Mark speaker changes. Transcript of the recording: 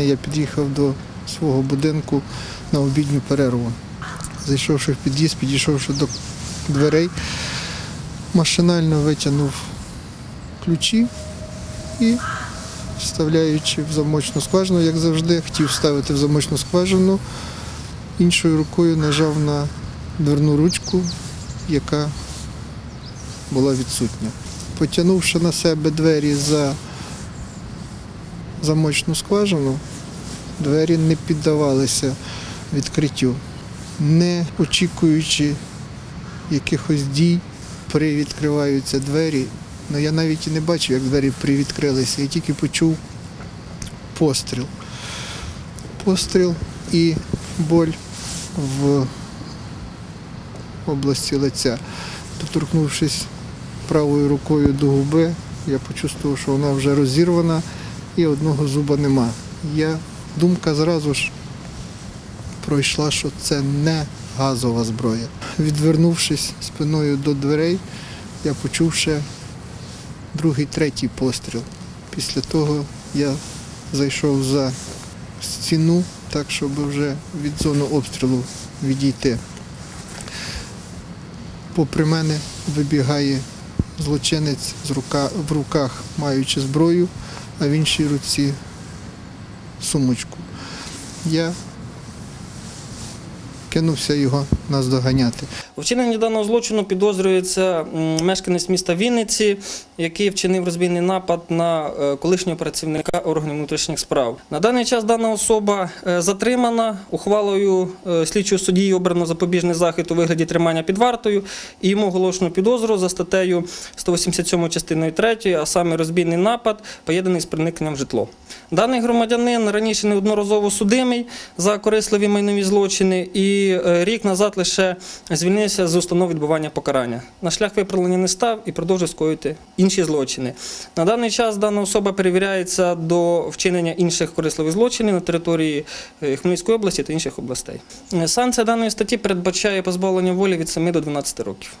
Speaker 1: Я під'їхав до свого будинку на обідню перерву. Зайшовши в під'їзд, підійшовши до дверей, машинально витягнув ключі і, вставляючи в замочну скважину, як завжди, хотів вставити в замочну скважину, іншою рукою нажав на дверну ручку, яка була відсутня. Потягнувши на себе двері за замочну скважину, двері не піддавалися відкриттю, не очікуючи якихось дій, привідкриваються двері. Ну я навіть і не бачив, як двері привідкрилися, я тільки почув постріл. Постріл і боль в області лиця. Доторкнувшись правою рукою до губи, я почувствував, що вона вже розірвана і одного зуба нема. Я думка зразу ж пройшла, що це не газова зброя. Відвернувшись спиною до дверей, я почув ще другий, третій постріл. Після того я зайшов за стіну, так щоб вже від зони обстрілу відійти. Попри мене вибігає злочинець з рука, в руках, маючи зброю, а в іншій руці сумочку. Я кинувся його наздоганяти.
Speaker 2: У вчиненні даного злочину підозрюється мешканець міста Вінниці, який вчинив розбійний напад на е, колишнього працівника органів внутрішніх справ. На даний час дана особа е, затримана ухвалою е, слідчого судді обрано запобіжний захід у вигляді тримання під вартою і йому оголошено підозру за статтею 187 частиною 3, а саме розбійний напад, поєднаний з проникненням в житло. Даний громадянин раніше неодноразово судимий за корисливі майнові злочини і е, рік назад лише звільнився з установ відбування покарання. На шлях виправлення не став і продовжує скоїти інші злочини. На даний час дана особа перевіряється до вчинення інших корисливих злочинів на території е, Хмельницької області та інших областей. Е, Санкція даної статті передбачає позбавлення волі від 7 до 12 років.